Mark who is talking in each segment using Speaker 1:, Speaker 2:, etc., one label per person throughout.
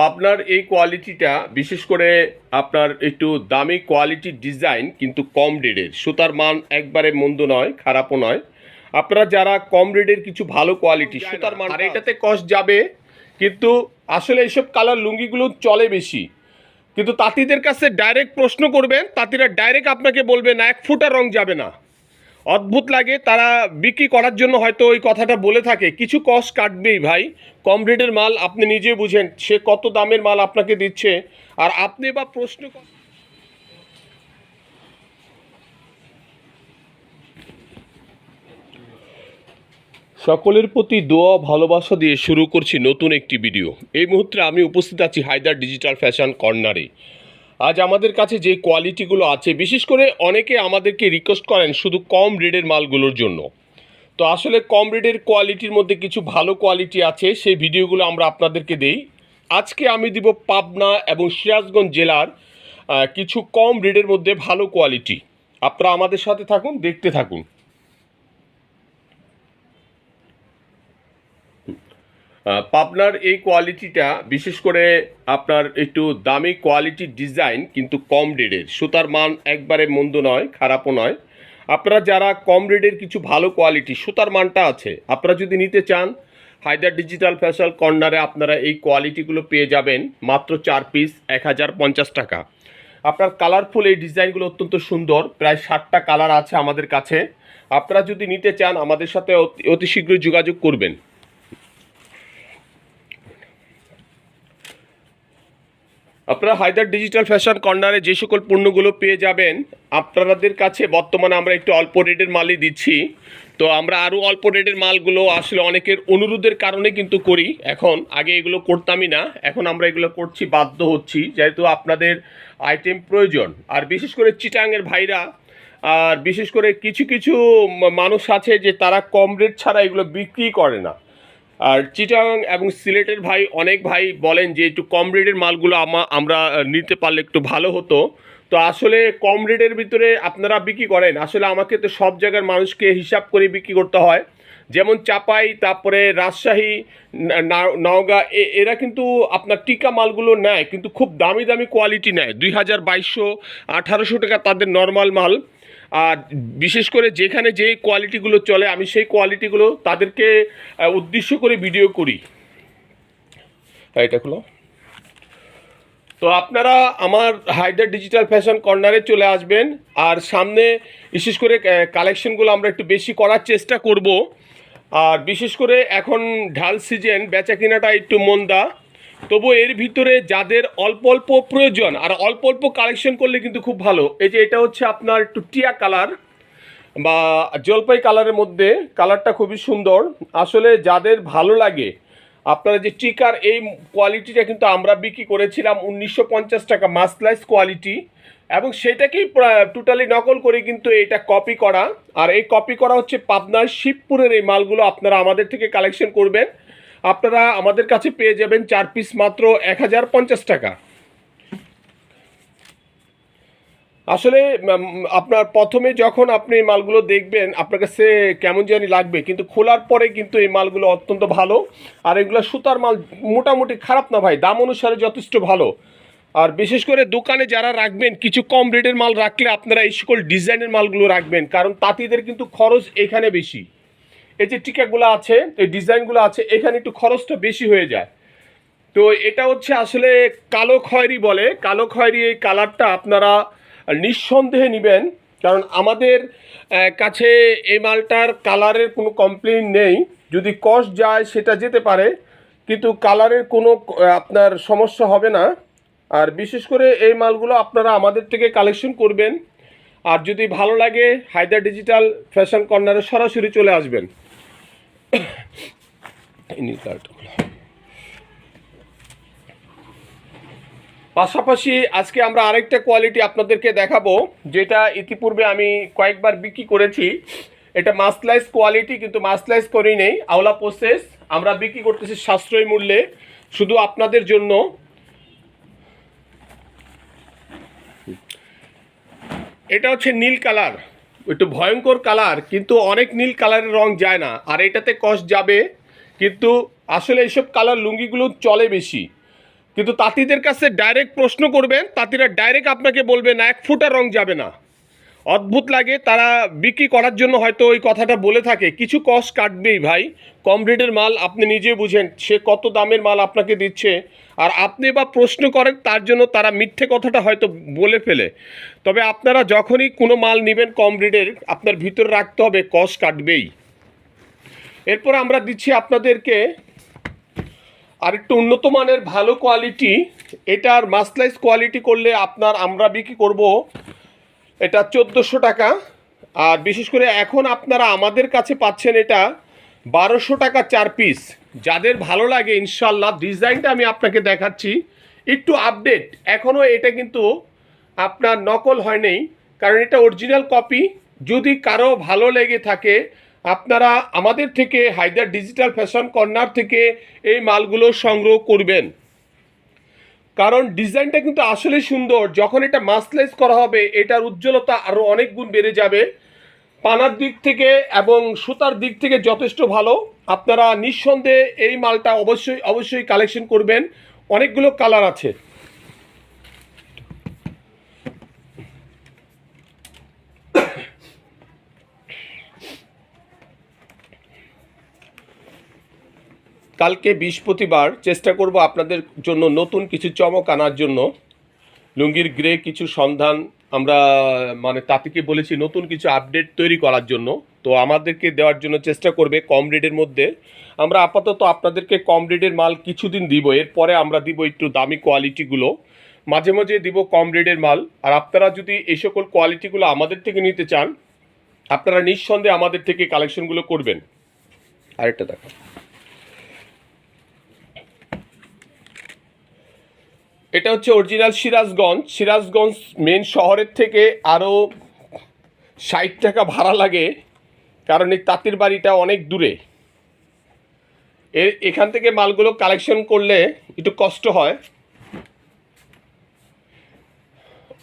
Speaker 1: পাবনার এই কোয়ালিটিটা বিশেষ করে আপনার একটু দামি কোয়ালিটির ডিজাইন কিন্তু কম রেডের। সুতার মান একবারে মন্দ নয় খারাপও নয়। আপনারা যারা কম রেডের কিছু ভালো কোয়ালিটি সুতার মান আর এটাতে কষ্ট যাবে কিন্তু আসলে এইসব কালার লুঙ্গিগুলো চলে বেশি। কিন্তু তাঁতিদের কাছে ডাইরেক্ট প্রশ্ন করবেন তাঁতিরা ডাইরেক্ট আপনাকে বলবে না এক ফুটা রং যাবে না। অদ্ভুত লাগে, তারা বিক্রি করার জন্য হয়তো ওই কথাটা বলে থাকে। কিছু কস্ট কাটবেই ভাই। কম রেটের মাল আপনি নিজে বুঝেন, সে কত দামের মাল আপনাকে দিচ্ছে। আর আপনি বা প্রশ্ন সকলের প্রতি দোয়া, ভালোবাসা দিয়ে শুরু করছি নতুন একটি ভিডিও এই মুহূর্তে আমি উপস্থিত আছি হায়দার ডিজিটাল ফ্যাশন কর্নারে আজ আমাদের কাছে যে কোয়ালিটিগুলো আছে, বিশেষ করে অনেকে আমাদেরকে রিকোয়েস্ট করেন শুধু কম রেডের মালগুলোর জন্য। তো আসলে কম রেডের কোয়ালিটির মধ্যে কিছু ভালো কোয়ালিটি আছে, সেই ভিডিওগুলো আমরা আপনাদেরকে দেই। আজকে আমি দিব পাবনা এবং সিরাজগঞ্জ জেলার কিছু কম রেডের মধ্যে ভালো কোয়ালিটি। আপনারা আমাদের সাথে থাকুন, দেখতে থাকুন। পাবনার এই কোয়ালিটিটা, বিশেষ করে আপনার একটু দামি কোয়ালিটির ডিজাইন, কিন্তু কম রেডের সুতার মান একবারে মন্দ নয়, খারাপও নয়। আপনারা যারা কম রেডের কিছু ভালো কোয়ালিটি, সুতার মানটা আছে, আপনারা যদি নিতে চান, হায়দার ডিজিটাল ফ্যাশন কর্নারে আপনারা এই কোয়ালিটিগুলো পেয়ে যাবেন, মাত্র চার পিস, এক হাজার পঞ্চাশ টাকা। আপনার কালারফুল এই ডিজাইনগুলো অত্যন্ত সুন্দর, প্রায় ষাটটা কালার আছে আমাদের কাছে। আপনারা যদি নিতে চান, আমাদের সাথে অতি শীঘ্রই যোগাযোগ করবেন। আপনারা হায়দার ডিজিটাল ফ্যাশন কর্নারে যে সকল পণ্যগুলো পেয়ে যাবেন আপনাদের কাছে বর্তমানে আমরা একটু অল্প রেটের মালই দিচ্ছি। তো আমরা আরও অল্প রেটের মালগুলো আসলে অনেকের অনুরোধের কারণে কিন্তু করি। এখন আগে এগুলো করতামই না, এখন আমরা এগুলো করছি, বাধ্য হচ্ছি। যেহেতু আপনাদের আইটেম প্রয়োজন, আর বিশেষ করে চিটাংয়ের ভাইরা, আর বিশেষ করে কিছু কিছু মানুষ আছে যে তারা কম রেট ছাড়া এগুলো বিক্রি করে না। আর চিটাং এবং সিলেটের ভাই, অনেক ভাই বলেন যে একটু কম রেটের মালগুলো আমা আমরা নিতে পারলে একটু ভালো হতো। তো আসলে কম রেটের ভিতরে আপনারা বিক্রি করেন। আসলে আমাকে তো সব জায়গার মানুষকে হিসাব করে বিক্রি করতে হয়। যেমন চাপাই, তারপরে রাজশাহী নওগাঁ এরা কিন্তু আপনার টিকা মালগুলো নেয়, কিন্তু খুব দামি দামি কোয়ালিটি নেয়। দুই হাজার বাইশশো আঠারোশো টাকা তাদের নর্মাল মাল। আর বিশেষ করে যেখানে যে কোয়ালিটিগুলো চলে আমি সেই কোয়ালিটিগুলো তাদেরকে উদ্দেশ্য করে ভিডিও করি। হ্যাঁ, এটা হলো তো আপনারা আমার হায়দার ডিজিটাল ফ্যাশন কর্নারে চলে আসবেন আর সামনে বিশেষ করে কালেকশনগুলো আমরা একটু বেশি করার চেষ্টা করব। আর বিশেষ করে এখন ঢাল সিজন বেচা কেনাটা একটু মন্দা। তবু এর ভিতরে যাদের অল্প অল্প প্রয়োজন আর অল্প অল্প কালেকশন করলে কিন্তু খুব ভালো। এই যে এটা হচ্ছে আপনার একটু টিয়া কালার বা জলপাই কালারের মধ্যে কালারটা খুবই সুন্দর। আসলে যাদের ভালো লাগে, আপনারা যে টিকার এই কোয়ালিটিটা কিন্তু আমরা বিক্রি করেছিলাম উনিশশো পঞ্চাশ টাকা মাসলাইস কোয়ালিটি এবং সেটাকেই টোটালি নকল করে কিন্তু এটা কপি করা। আর এই কপি করা হচ্ছে পাবনার শিবপুরের এই মালগুলো আপনারা আমাদের থেকে কালেকশন করবেন। আপনারা আমাদের কাছে পেয়ে যাবেন চার পিস মাত্র এক হাজার পঞ্চাশ টাকা। আসলে আপনার প্রথমে যখন আপনি এই মালগুলো দেখবেন, আপনার কাছে কেমন জানি লাগবে, কিন্তু খোলার পরে কিন্তু এই মালগুলো অত্যন্ত ভালো। আর এগুলো সুতার মাল মোটামুটি খারাপ না ভাই, দাম অনুসারে যথেষ্ট ভালো। আর বিশেষ করে দোকানে যারা রাখবেন, কিছু কম রেটের মাল রাখলে আপনারা এই সকল ডিজাইনের মালগুলো রাখবেন, কারণ তাঁতিদের কিন্তু খরচ এখানে বেশি। এই যে টিকাগুলো আছে, এই ডিজাইনগুলো আছে, এখানে একটু খরচটা বেশি হয়ে যায়। তো এটা হচ্ছে আসলে কালো খয়েরি বলে। কালো খয়েরি এই কালারটা আপনারা নিঃসন্দেহে নেবেন। কারণ আমাদের কাছে এই মালটার কালারের কোনো কমপ্লেন নেই। যদি কস্ট যায়, সেটা যেতে পারে। কিন্তু কালারের কোনো আপনার সমস্যা হবে না। আর বিশেষ করে এই মালগুলো আপনারা আমাদের থেকে কালেকশন করবেন। আর যদি ভালো লাগে, হায়দার ডিজিটাল ফ্যাশন কর্নারে সরাসরি চলে আসবেন। পাশাপাশি আজকে আমরা আরেকটা কোয়ালিটি আপনাদেরকে দেখাবো, যেটা ইতিপূর্বে আমি কয়েকবার বিক্রি করেছি। এটা মাসলাইজ কোয়ালিটি কিন্তু মাসলাইজ করি নেই, আওলা প্রসেস আমরা বিক্রি করতেছি সাশ্রয়ী মূল্যে, শুধু আপনাদের জন্য। এটা হচ্ছে নীল কালার। একটু ভয়ঙ্কর কালার, কিন্তু অনেক নীল কালারের রং যায় না। আর এটাতে কস্ট যাবে, কিন্তু আসলে এইসব কালার লুঙ্গিগুলো চলে বেশি। কিন্তু তাঁতিদের কাছে ডাইরেক্ট প্রশ্ন করবেন, তাঁতিরা ডাইরেক্ট আপনাকে বলবে না, এক ফুটা রং যাবে না। অদ্ভুত লাগে, তারা বিক্রি করার জন্য হয়তো ওই কথাটা বলে থাকে। কিছু কস্ট কাটবেই ভাই। কম রেটের মাল আপনি নিজে বুঝেন, সে কত দামের মাল আপনাকে দিচ্ছে। আর আপনি বা প্রশ্ন করেন, তার জন্য তারা মিথ্যে কথাটা হয়তো বলে ফেলে। তবে আপনারা যখনই কোনো মাল নেবেন কম রেটের আপনার ভিতরে রাখতে হবে কস্ট কাটবেই। এরপর আমরা দিচ্ছি আপনাদেরকে আরেকটু উন্নত মানের ভালো কোয়ালিটি এটার মাসলাইজ কোয়ালিটি করলে আপনার আমরা বিক্রি করব এটা চোদ্দোশো টাকা। আর বিশেষ করে এখন আপনারা আমাদের কাছে পাচ্ছেন এটা বারোশো টাকা চার পিস। যাদের ভালো লাগে ইনশাল্লাহ ডিজাইনটা আমি আপনাকে দেখাচ্ছি। একটু আপডেট এখনও এটা কিন্তু আপনার নকল হয়নি কারণ এটা অরিজিনাল কপি যদি কারও ভালো লেগে থাকে, আপনারা আমাদের থেকে হায়দার ডিজিটাল ফ্যাশন কর্নার থেকে এই মালগুলো সংগ্রহ করবেন। কারণ ডিজাইনটা কিন্তু আসলে সুন্দর। যখন এটা মাসলাইজ করা হবে, এটার উজ্জ্বলতা আরও অনেক গুণ বেড়ে যাবে। পানার দিক থেকে এবং সুতার দিক থেকে যথেষ্ট ভালো। আপনারা নিঃসন্দেহে এই মালটা অবশ্যই অবশ্যই কালেকশন করবেন। অনেকগুলো কালার আছে। কালকে বৃহস্পতিবার চেষ্টা করব আপনাদের জন্য নতুন কিছু চমক আনার জন্য। লুঙ্গির গ্রে কিছু সন্ধান আমরা মানে তাঁতিকে বলেছি নতুন কিছু আপডেট তৈরি করার জন্য। তো আমাদেরকে দেওয়ার জন্য চেষ্টা করবে কম রেটের মধ্যে। আমরা আপাতত আপনাদেরকে কম রেটের মাল কিছুদিন দিব, এরপরে আমরা দিব একটু দামি কোয়ালিটিগুলো। মাঝে মাঝে দিব কম রেটের মাল। আর আপনারা যদি এই সকল কোয়ালিটিগুলো আমাদের থেকে নিতে চান, আপনারা নিঃসন্দেহে আমাদের থেকে কালেকশনগুলো করবেন। আরেকটা দেখো এটা হচ্ছে অরিজিনাল সিরাজগঞ্জ। সিরাজগঞ্জ মেন শহরের থেকে আরও ষাট টাকা ভাড়া লাগে, কারণ এই তাঁতির বাড়িটা অনেক দূরে। এর এখান থেকে মালগুলো কালেকশন করলে একটু কষ্ট হয়।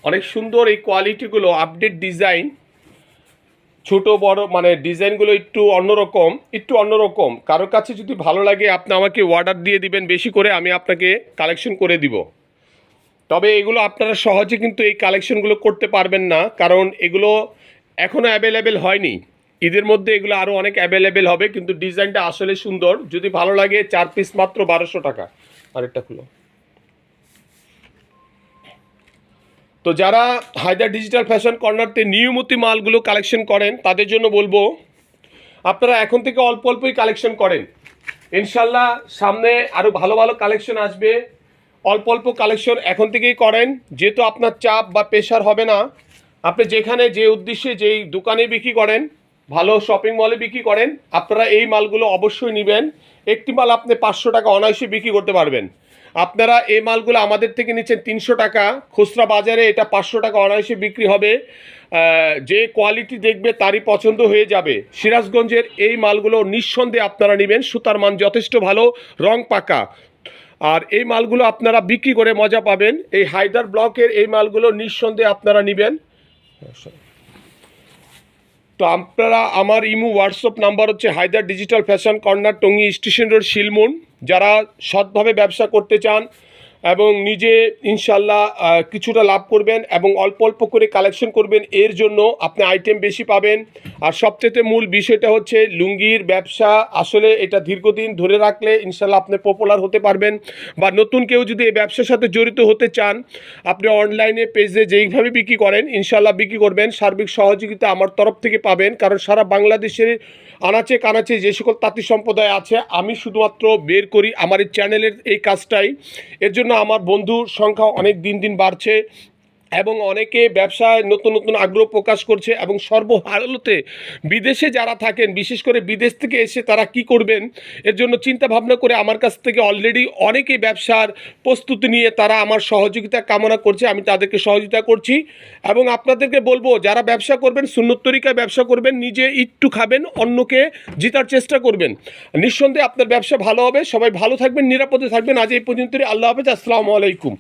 Speaker 1: অনেক সুন্দর এই কোয়ালিটিগুলো আপডেট ডিজাইন ছোট, বড় মানে ডিজাইনগুলো একটু অন্যরকম একটু অন্যরকম। কারোর কাছে যদি ভালো লাগে, আপনি আমাকে অর্ডার দিয়ে দিবেন, বেশি করে আমি আপনাকে কালেকশন করে দিব। তবে এগুলো আপনারা সহজে কিন্তু এই কালেকশনগুলো করতে পারবেন না, কারণ এগুলো এখনও অ্যাভেলেবেল হয়নি। ঈদের মধ্যে এগুলো আরও অনেক অ্যাভেলেবেল হবে, কিন্তু ডিজাইনটা আসলে সুন্দর। যদি ভালো লাগে, চার পিস মাত্র বারোশো টাকা। আরেকটা খুলো। তো যারা হায়দার ডিজিটাল ফ্যাশন কর্নারতে নিয়মিত মালগুলো কালেকশন করেন, তাদের জন্য বলব, আপনারা এখন থেকে অল্প অল্পই কালেকশন করেন। ইনশাল্লাহ সামনে আরও ভালো ভালো কালেকশন আসবে। অল্প অল্প কালেকশন এখন থেকেই করেন, যেহেতু আপনার চাপ বা প্রেশার হবে না, আপনি যেখানে যে উদ্দেশ্যে যেই দোকানে বিক্রি করেন, ভালো শপিং মলে বিক্রি করেন, আপনারা এই মালগুলো অবশ্যই নেবেন। একটি মাল আপনি পাঁচশো টাকা অনায়াসে বিক্রি করতে পারবেন। আপনারা এই মালগুলো আমাদের থেকে নিচ্ছেন তিনশো টাকা, খুচরা বাজারে এটা পাঁচশো টাকা অনায়াসে বিক্রি হবে। যে কোয়ালিটি দেখবে তারই পছন্দ হয়ে যাবে। সিরাজগঞ্জের এই মালগুলো নিঃসন্দেহে আপনারা নেবেন, সুতার মান যথেষ্ট ভালো, রং পাকা। আর এই মালগুলো আপনারা বিক্রি করে মজা পাবেন। এই হায়দার ব্লকের এই মালগুলো নিঃসন্দেহে আপনারা নেবেন। তো আপনারা আমার ইমু, হোয়াটসঅ্যাপ নাম্বার হচ্ছে Haider digital fashion corner, Tongi station road Shilmun যারা সৎভাবে ব্যবসা করতে চান এবং নিজে ইনশাল্লাহ কিছুটা লাভ করবেন এবং অল্প অল্প করে কালেকশন করবেন। এর জন্য আপনি আইটেম বেশি পাবেন। আর সবচেয়ে মূল বিষয়টা হচ্ছে লুঙ্গির ব্যবসা। আসলে এটা দীর্ঘদিন ধরে রাখলে ইনশাল্লাহ আপনি পপুলার হতে পারবেন। বা নতুন কেউ যদি এই ব্যবসার সাথে জড়িত হতে চান, আপনি অনলাইনে পেজে যেইভাবে বিক্রি করেন, ইনশাল্লাহ বিক্রি করবেন। সার্বিক সহযোগিতা আমার তরফ থেকে পাবেন। কারণ সারা বাংলাদেশের আনাচে কানাচে যে সকল তাঁতি সম্প্রদায় আছে, আমি শুধুমাত্র বের করি আমার এই চ্যানেলের এই কাজটাই। এর জন্য আমার বন্ধুর সংখ্যা অনেক দিন দিন বাড়ছে। এবং অনেকে ব্যবসায় নতুন নতুন আগ্রহ প্রকাশ করছে এবং সর্বহারলতে বিদেশে যারা থাকেন, বিশেষ করে বিদেশ থেকে এসে তারা কি করবেন, এর জন্য চিন্তা ভাবনা করে আমার কাছ থেকে অলরেডি অনেকে ব্যবসার প্রস্তুতি নিয়ে তারা আমার সহযোগিতা কামনা করছে, আমি তাদেরকে সহযোগিতা করছি এবং আপনাদেরকে বলব, যারা ব্যবসা করবেন সুন্নতরিকায় ব্যবসা করবেন, নিজে একটু খাবেন, অন্যকে জিতার চেষ্টা করবেন। নিঃসন্দেহে আপনার ব্যবসা ভালো হবে, সবাই ভালো থাকবেন, নিরাপদে থাকবেন। আজ এই পর্যন্তই, আল্লাহ হাফেজ, আসসালামু আলাইকুম।